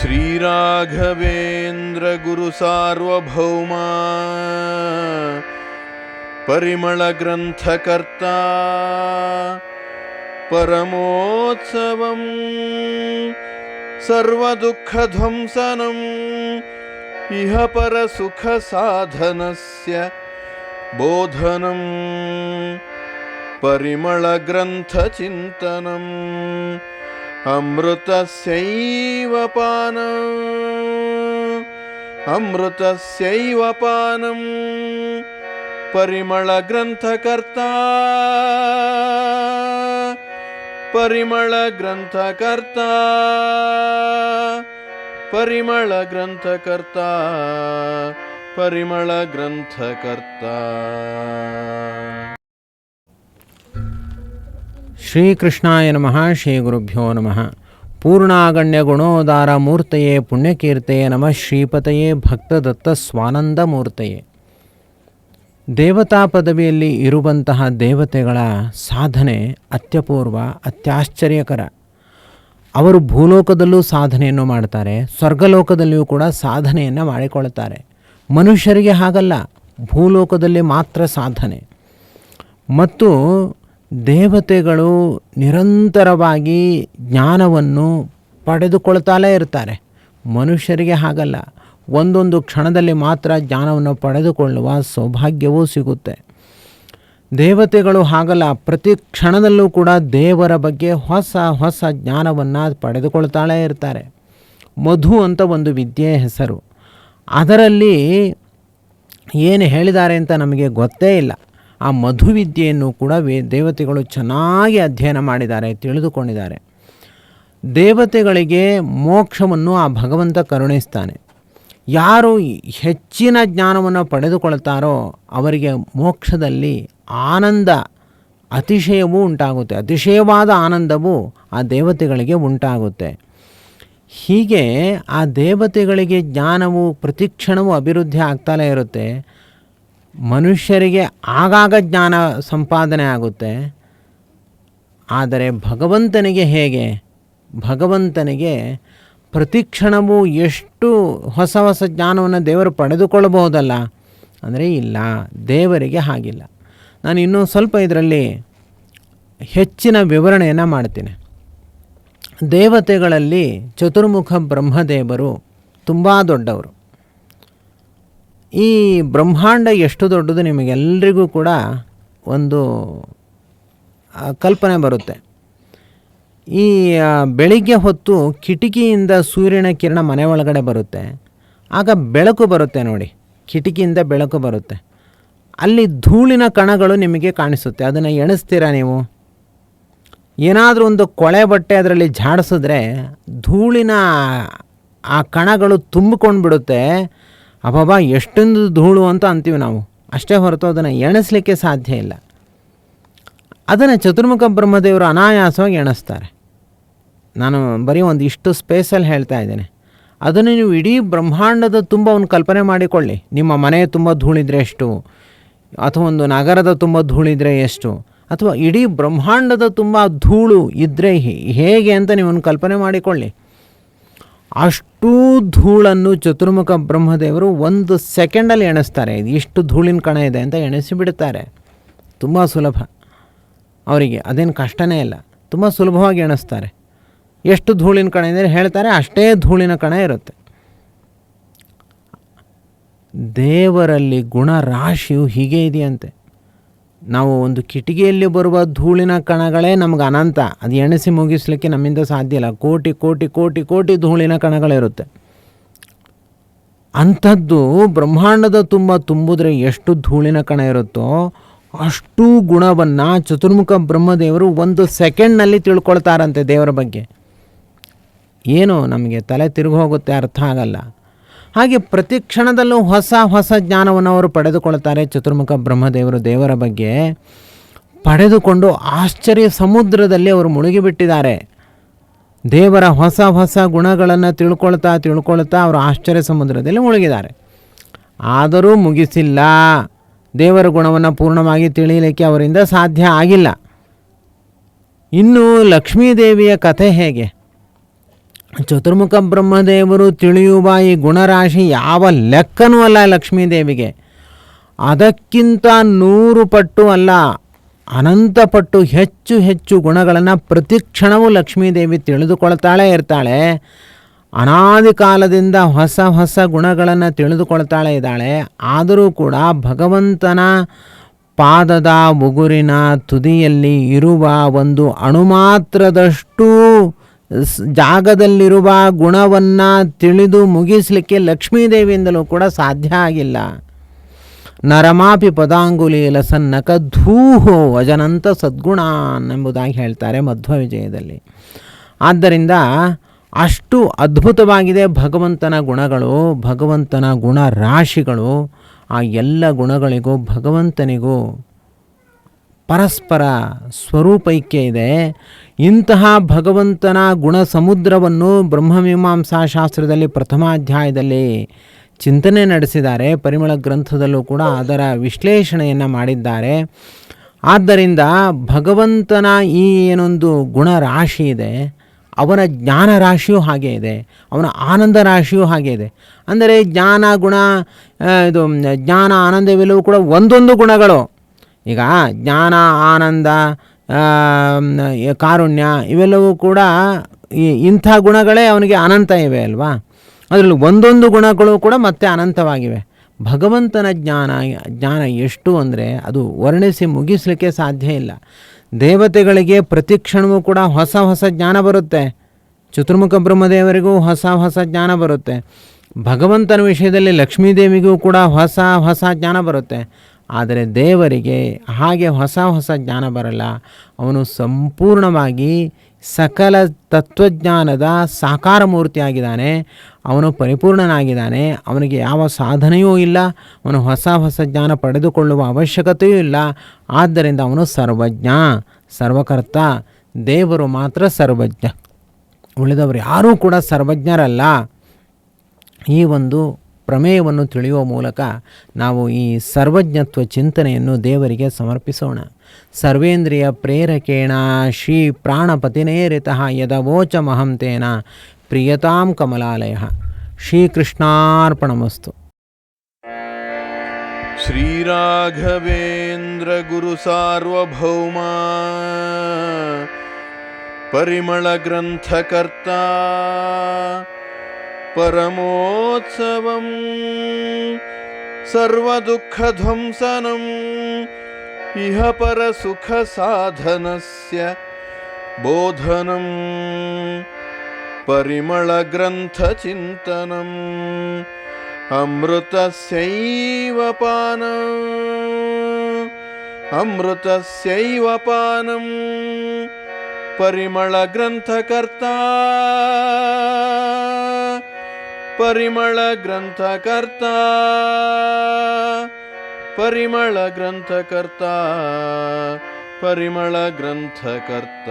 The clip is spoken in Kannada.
श्रीराघवेन्द्रगुरुसार्वभौमा परिमळग्रन्थकर्ता परमोत्सवम् सर्वदुःखध्वंसनम् इह परसुखसाधनस्य बोधनम् परिमळग्रन्थचिन्तनम् अमृतस्यैव पानम् अमृतस्यैव पानम् परिमळग्रन्थकर्ता परिमळग्रन्थकर्ता परिमळग्रन्थकर्ता परिमळग्रन्थकर्ता ಶ್ರೀಕೃಷ್ಣಾಯ ನಮಃ, ಶ್ರೀ ಗುರುಭ್ಯೋ ನಮಃ. ಪೂರ್ಣಾಗಣ್ಯ ಗುಣೋದಾರ ಮೂರ್ತಯೇ, ಪುಣ್ಯಕೀರ್ತೆಯೇ ನಮಃ, ಶ್ರೀಪತಯೇ, ಭಕ್ತದತ್ತ ಸ್ವಾನಂದ ಮೂರ್ತಯೇ. ದೇವತಾ ಪದವಿಯಲ್ಲಿ ಇರುವಂತಹ ದೇವತೆಗಳ ಸಾಧನೆ ಅತ್ಯಪೂರ್ವ, ಅತ್ಯಾಶ್ಚರ್ಯಕರ. ಅವರು ಭೂಲೋಕದಲ್ಲೂ ಸಾಧನೆಯನ್ನು ಮಾಡ್ತಾರೆ, ಸ್ವರ್ಗಲೋಕದಲ್ಲಿಯೂ ಕೂಡ ಸಾಧನೆಯನ್ನು ಮಾಡಿಕೊಳ್ತಾರೆ. ಮನುಷ್ಯರಿಗೆ ಹಾಗಲ್ಲ, ಭೂಲೋಕದಲ್ಲಿ ಮಾತ್ರ ಸಾಧನೆ. ಮತ್ತು ದೇವತೆಗಳು ನಿರಂತರವಾಗಿ ಜ್ಞಾನವನ್ನು ಪಡೆದುಕೊಳ್ತಾಲೇ ಇರ್ತಾರೆ. ಮನುಷ್ಯರಿಗೆ ಹಾಗಲ್ಲ. ಒಂದೊಂದು ಕ್ಷಣದಲ್ಲಿ ಮಾತ್ರ ಜ್ಞಾನವನ್ನು ಪಡೆದುಕೊಳ್ಳುವ ಸೌಭಾಗ್ಯವೂ ಸಿಗುತ್ತೆ. ದೇವತೆಗಳು ಹಾಗಲ್ಲ. ಪ್ರತಿ ಕ್ಷಣದಲ್ಲೂ ಕೂಡ ದೇವರ ಬಗ್ಗೆ ಹೊಸ ಹೊಸ ಜ್ಞಾನವನ್ನು ಪಡೆದುಕೊಳ್ತಾಳೇ ಇರ್ತಾರೆ. ಮಧು ಅಂತ ಒಂದು ವಿದ್ಯೆಯ ಹೆಸರು. ಅದರಲ್ಲಿ ಏನು ಹೇಳಿದ್ದಾರೆ ಅಂತ ನಮಗೆ ಗೊತ್ತೇ ಇಲ್ಲ. ಆ ಮಧುವಿದ್ಯೆಯನ್ನು ಕೂಡ ವೇ ದೇವತೆಗಳು ಚೆನ್ನಾಗಿ ಅಧ್ಯಯನ ಮಾಡಿದ್ದಾರೆ, ತಿಳಿದುಕೊಂಡಿದ್ದಾರೆ. ದೇವತೆಗಳಿಗೆ ಮೋಕ್ಷವನ್ನು ಆ ಭಗವಂತ ಕರುಣಿಸ್ತಾನೆ. ಯಾರು ಹೆಚ್ಚಿನ ಜ್ಞಾನವನ್ನು ಪಡೆದುಕೊಳ್ತಾರೋ ಅವರಿಗೆ ಮೋಕ್ಷದಲ್ಲಿ ಆನಂದ, ಅತಿಶಯವೂ ಉಂಟಾಗುತ್ತೆ. ಅತಿಶಯವಾದ ಆನಂದವು ಆ ದೇವತೆಗಳಿಗೆ ಉಂಟಾಗುತ್ತೆ. ಹೀಗೆ ಆ ದೇವತೆಗಳಿಗೆ ಜ್ಞಾನವು, ಪ್ರತಿಕ್ಷಣವೂ ಅಭಿವೃದ್ಧಿ ಆಗ್ತಾಲೇ ಇರುತ್ತೆ. ಮನುಷ್ಯರಿಗೆ ಆಗಾಗ ಜ್ಞಾನ ಸಂಪಾದನೆ ಆಗುತ್ತೆ. ಆದರೆ ಭಗವಂತನಿಗೆ ಹೇಗೆ? ಭಗವಂತನಿಗೆ ಪ್ರತಿಕ್ಷಣವೂ ಎಷ್ಟು ಹೊಸ ಹೊಸ ಜ್ಞಾನವನ್ನು ದೇವರು ಪಡೆದುಕೊಳ್ಳಬಹುದಲ್ಲ ಅಂದರೆ ಇಲ್ಲ, ದೇವರಿಗೆ ಹಾಗಿಲ್ಲ. ನಾನು ಇನ್ನೂ ಸ್ವಲ್ಪ ಇದರಲ್ಲಿ ಹೆಚ್ಚಿನ ವಿವರಣೆಯನ್ನು ಮಾಡ್ತೀನಿ. ದೇವತೆಗಳಲ್ಲಿ ಚತುರ್ಮುಖ ಬ್ರಹ್ಮದೇವರು ತುಂಬ ದೊಡ್ಡವರು. ಈ ಬ್ರಹ್ಮಾಂಡ ಎಷ್ಟು ದೊಡ್ಡದು ನಿಮಗೆಲ್ಲರಿಗೂ ಕೂಡ ಒಂದು ಕಲ್ಪನೆ ಬರುತ್ತೆ. ಈ ಬೆಳಿಗ್ಗೆ ಹೊತ್ತು ಕಿಟಕಿಯಿಂದ ಸೂರ್ಯನ ಕಿರಣ ಮನೆ ಒಳಗಡೆ ಬರುತ್ತೆ. ಆಗ ಬೆಳಕು ಬರುತ್ತೆ ನೋಡಿ. ಕಿಟಕಿಯಿಂದ ಬೆಳಕು ಬರುತ್ತೆ. ಅಲ್ಲಿ ಧೂಳಿನ ಕಣಗಳು ನಿಮಗೆ ಕಾಣಿಸುತ್ತೆ. ಅದನ್ನು ಎಣಿಸ್ತೀರಾ ನೀವು? ಏನಾದರೂ ಒಂದು ಕೊಳೆ ಬಟ್ಟೆ ಅದರಲ್ಲಿ ಝಾಡಿಸಿದ್ರೆ ಧೂಳಿನ, ಆ ಕಣಗಳು ತುಂಬಿಕೊಂಡು ಬಿಡುತ್ತೆ ಅಬ್ಬಬ್ಬಾ, ಎಷ್ಟೊಂದು ಧೂಳು ಅಂತ ಅಂತೀವಿ ನಾವು. ಅಷ್ಟೇ ಹೊರತು ಅದನ್ನು ಎಣಿಸ್ಲಿಕ್ಕೆ ಸಾಧ್ಯ ಇಲ್ಲ. ಅದನ್ನು ಚತುರ್ಮುಖ ಬ್ರಹ್ಮದೇವರು ಅನಾಯಾಸವಾಗಿ ಎಣಿಸ್ತಾರೆ. ನಾನು ಬರೀ ಒಂದು ಇಷ್ಟು ಸ್ಪೇಸಲ್ಲಿ ಹೇಳ್ತಾ ಇದ್ದೇನೆ. ಅದನ್ನು ನೀವು ಇಡೀ ಬ್ರಹ್ಮಾಂಡದ ತುಂಬ ಒಂದು ಕಲ್ಪನೆ ಮಾಡಿಕೊಳ್ಳಿ. ನಿಮ್ಮ ಮನೆ ತುಂಬ ಧೂಳಿದ್ರೆ ಎಷ್ಟು? ಅಥವಾ ಒಂದು ನಗರದ ತುಂಬ ಧೂಳಿದ್ರೆ ಎಷ್ಟು? ಅಥವಾ ಇಡೀ ಬ್ರಹ್ಮಾಂಡದ ತುಂಬ ಧೂಳು ಇದ್ದರೆ ಹೇಗೆ ಅಂತ ನೀವು ಒಂದು ಕಲ್ಪನೆ ಮಾಡಿಕೊಳ್ಳಿ. ಅಷ್ಟೂ ಧೂಳನ್ನು ಚತುರ್ಮುಖ ಬ್ರಹ್ಮದೇವರು ಒಂದು ಸೆಕೆಂಡಲ್ಲಿ ಎಣಿಸ್ತಾರೆ. ಇಷ್ಟು ಧೂಳಿನ ಕಣ ಇದೆ ಅಂತ ಎಣಿಸಿ ಬಿಡುತ್ತಾರೆ ತುಂಬ ಸುಲಭ. ಅವರಿಗೆ ಅದೇನು ಕಷ್ಟನೇ ಇಲ್ಲ. ತುಂಬ ಸುಲಭವಾಗಿ ಎಣಿಸ್ತಾರೆ. ಎಷ್ಟು ಧೂಳಿನ ಕಣ ಇದೆ ಹೇಳ್ತಾರೆ, ಅಷ್ಟೇ ಧೂಳಿನ ಕಣ ಇರುತ್ತೆ. ದೇವರಲ್ಲಿ ಗುಣ ರಾಶಿಯು ಹೀಗೆ ಇದೆಯಂತೆ. ನಾವು ಒಂದು ಕಿಟಕಿಯಲ್ಲಿ ಬರುವ ಧೂಳಿನ ಕಣಗಳೇ ನಮ್ಗೆ ಅನಂತ. ಅದು ಎಣಿಸಿ ಮುಗಿಸ್ಲಿಕ್ಕೆ ನಮ್ಮಿಂದ ಸಾಧ್ಯ ಇಲ್ಲ. ಕೋಟಿ ಕೋಟಿ ಕೋಟಿ ಕೋಟಿ ಧೂಳಿನ ಕಣಗಳಿರುತ್ತೆ ಅಂಥದ್ದು ಬ್ರಹ್ಮಾಂಡದ ತುಂಬ ತುಂಬಿದ್ರೆ ಎಷ್ಟು ಧೂಳಿನ ಕಣ ಇರುತ್ತೋ ಅಷ್ಟು ಗುಣವನ್ನು ಚತುರ್ಮುಖ ಬ್ರಹ್ಮದೇವರು ಒಂದು ಸೆಕೆಂಡ್ನಲ್ಲಿ ತಿಳ್ಕೊಳ್ತಾರಂತೆ ದೇವರ ಬಗ್ಗೆ. ಏನು ನಮಗೆ ತಲೆ ತಿರುಗಿ ಹೋಗುತ್ತೆ, ಅರ್ಥ ಆಗಲ್ಲ. ಹಾಗೆ ಪ್ರತಿ ಕ್ಷಣದಲ್ಲೂ ಹೊಸ ಹೊಸ ಜ್ಞಾನವನ್ನು ಅವರು ಪಡೆದುಕೊಳ್ತಾರೆ ಚತುರ್ಮುಖ ಬ್ರಹ್ಮದೇವರು ದೇವರ ಬಗ್ಗೆ. ಪಡೆದುಕೊಂಡು ಆಶ್ಚರ್ಯ ಸಮುದ್ರದಲ್ಲಿ ಅವರು ಮುಳುಗಿಬಿಟ್ಟಿದ್ದಾರೆ. ದೇವರ ಹೊಸ ಹೊಸ ಗುಣಗಳನ್ನು ತಿಳ್ಕೊಳ್ತಾ ತಿಳ್ಕೊಳ್ತಾ ಅವರು ಆಶ್ಚರ್ಯ ಸಮುದ್ರದಲ್ಲಿ ಮುಳುಗಿದ್ದಾರೆ. ಆದರೂ ಮುಗಿಸಿಲ್ಲ. ದೇವರ ಗುಣವನ್ನು ಪೂರ್ಣವಾಗಿ ತಿಳಿಯಲಿಕ್ಕೆ ಅವರಿಂದ ಸಾಧ್ಯ ಆಗಿಲ್ಲ. ಇನ್ನು ಲಕ್ಷ್ಮೀದೇವಿಯ ಕಥೆ ಹೇಗೆ? ಚತುರ್ಮುಖ ಬ್ರಹ್ಮದೇವರು ತಿಳಿಯುವ ಈ ಗುಣರಾಶಿ ಯಾವ ಲೆಕ್ಕನೂ ಅಲ್ಲ ಲಕ್ಷ್ಮೀದೇವಿಗೆ. ಅದಕ್ಕಿಂತ ನೂರು ಪಟ್ಟು ಅಲ್ಲ, ಅನಂತ ಪಟ್ಟು ಹೆಚ್ಚು ಹೆಚ್ಚು ಗುಣಗಳನ್ನು ಪ್ರತಿ ಕ್ಷಣವೂ ಲಕ್ಷ್ಮೀದೇವಿ ತಿಳಿದುಕೊಳ್ತಾಳೆ ಇರ್ತಾಳೆ. ಅನಾದಿ ಕಾಲದಿಂದ ಹೊಸ ಹೊಸ ಗುಣಗಳನ್ನು ತಿಳಿದುಕೊಳ್ತಾಳೆ ಇದ್ದಾಳೆ. ಆದರೂ ಕೂಡ ಭಗವಂತನ ಪಾದದ ಉಗುರಿನ ತುದಿಯಲ್ಲಿ ಇರುವ ಒಂದು ಅಣುಮಾತ್ರದಷ್ಟು ಜಾಗದಲ್ಲಿರುವ ಗುಣವನ್ನು ತಿಳಿದು ಮುಗಿಸಲಿಕ್ಕೆ ಲಕ್ಷ್ಮೀದೇವಿಯಿಂದಲೂ ಕೂಡ ಸಾಧ್ಯ ಆಗಿಲ್ಲ. ನರಮಾಪಿ ಪದಾಂಗುಲಿ ಲಸನ್ನಕ ಧೂಹೋ ಅಜನಂತ ಸದ್ಗುಣಾನ್ ಎಂಬುದಾಗಿ ಹೇಳ್ತಾರೆ ಮಧ್ವ ವಿಜಯದಲ್ಲಿ. ಆದ್ದರಿಂದ ಅಷ್ಟು ಅದ್ಭುತವಾಗಿದೆ ಭಗವಂತನ ಗುಣಗಳು, ಭಗವಂತನ ಗುಣ ರಾಶಿಗಳು ಆ ಎಲ್ಲ ಗುಣಗಳಿಗೂ ಭಗವಂತನಿಗೂ ಪರಸ್ಪರ ಸ್ವರೂಪೈಕ್ಯ ಇದೆ. ಇಂತಹ ಭಗವಂತನ ಗುಣ ಸಮುದ್ರವನ್ನು ಬ್ರಹ್ಮಮೀಮಾಂಸಾ ಶಾಸ್ತ್ರದಲ್ಲಿ ಪ್ರಥಮಾಧ್ಯಾಯದಲ್ಲಿ ಚಿಂತನೆ ನಡೆಸಿದ್ದಾರೆ. ಪರಿಮಳ ಗ್ರಂಥದಲ್ಲೂ ಕೂಡ ಅದರ ವಿಶ್ಲೇಷಣೆಯನ್ನು ಮಾಡಿದ್ದಾರೆ. ಆದ್ದರಿಂದ ಭಗವಂತನ ಈ ಏನೊಂದು ಗುಣ ರಾಶಿ ಇದೆ, ಅವನ ಜ್ಞಾನ ರಾಶಿಯೂ ಹಾಗೆ ಇದೆ, ಅವನ ಆನಂದ ರಾಶಿಯೂ ಹಾಗೆ ಇದೆ. ಅಂದರೆ ಜ್ಞಾನ ಗುಣ ಇದು, ಜ್ಞಾನ ಆನಂದವೆಲ್ಲವೂ ಕೂಡ ಒಂದೊಂದು ಗುಣಗಳು. ಈಗ ಜ್ಞಾನ, ಆನಂದ ಕಾರುಣ್ಯ ಇವೆಲ್ಲವೂ ಕೂಡ ಈ ಇಂಥ ಗುಣಗಳೇ ಅವನಿಗೆ ಅನಂತ ಇವೆ ಅಲ್ವಾ? ಅದರಲ್ಲಿ ಒಂದೊಂದು ಗುಣಗಳು ಕೂಡ ಮತ್ತೆ ಅನಂತವಾಗಿವೆ. ಭಗವಂತನ ಜ್ಞಾನ ಜ್ಞಾನ ಎಷ್ಟು ಅಂದರೆ ಅದು ವರ್ಣಿಸಿ ಮುಗಿಸಲಿಕ್ಕೆ ಸಾಧ್ಯ ಇಲ್ಲ. ದೇವತೆಗಳಿಗೆ ಪ್ರತಿ ಕ್ಷಣವೂ ಕೂಡ ಹೊಸ ಹೊಸ ಜ್ಞಾನ ಬರುತ್ತೆ. ಚತುರ್ಮುಖ ಬ್ರಹ್ಮದೇವರಿಗೂ ಹೊಸ ಹೊಸ ಜ್ಞಾನ ಬರುತ್ತೆ. ಭಗವಂತನ ವಿಷಯದಲ್ಲಿ ಲಕ್ಷ್ಮೀದೇವಿಗೂ ಕೂಡ ಹೊಸ ಹೊಸ ಜ್ಞಾನ ಬರುತ್ತೆ. ಆದರೆ ದೇವರಿಗೆ ಹಾಗೆ ಹೊಸ ಹೊಸ ಜ್ಞಾನ ಬರಲ್ಲ. ಅವನು ಸಂಪೂರ್ಣವಾಗಿ ಸಕಲ ತತ್ವಜ್ಞಾನದ ಸಾಕಾರ ಮೂರ್ತಿಯಾಗಿದ್ದಾನೆ. ಅವನು ಪರಿಪೂರ್ಣನಾಗಿದ್ದಾನೆ. ಅವನಿಗೆ ಯಾವ ಸಾಧನೆಯೂ ಇಲ್ಲ. ಅವನು ಹೊಸ ಹೊಸ ಜ್ಞಾನ ಪಡೆದುಕೊಳ್ಳುವ ಅವಶ್ಯಕತೆಯೂ ಇಲ್ಲ. ಆದ್ದರಿಂದ ಅವನು ಸರ್ವಜ್ಞ, ಸರ್ವಕರ್ತ, ದೇವರು ಮಾತ್ರ ಸರ್ವಜ್ಞ. ಉಳಿದವರು ಯಾರೂ ಕೂಡ ಸರ್ವಜ್ಞರಲ್ಲ. ಈ ಒಂದು ಪ್ರಮೇಯವನ್ನು ತಿಳಿಯುವ ಮೂಲಕ ನಾವು ಈ ಸರ್ವಜ್ಞತ್ವ ಚಿಂತನೆಯನ್ನು ದೇವರಿಗೆ ಸಮರ್ಪಿಸೋಣ ಸರ್ವೇಂದ್ರಿಯ ಪ್ರೇರಕೇಣ ಶ್ರೀ ಪ್ರಾಣಪತಿನೇರಿತ ಯದವೋಚ ಮಹಂತೇನ ಪ್ರಿಯತಾಂ ಕಮಲಾಲಯ ಶ್ರೀಕೃಷ್ಣಾರ್ಪಣಮಸ್ತು श्रीराघवेन्द्र गुरुसार्वभौमा परिमळग्रन्थकर्ता परमोत्सवम् सर्वदुःखध्वंसनम् इह परसुखसाधनस्य बोधनम् परिमळग्रन्थचिन्तनम् अमृतस्यैव पानम् अमृतस्यैव पानम् ಪರಿಮಳ ಗ್ರಂಥಕರ್ತ. ಪರಿಮಳ ಗ್ರಂಥಕರ್ತ ಪರಿಮಳ ಗ್ರಂಥಕರ್ತ.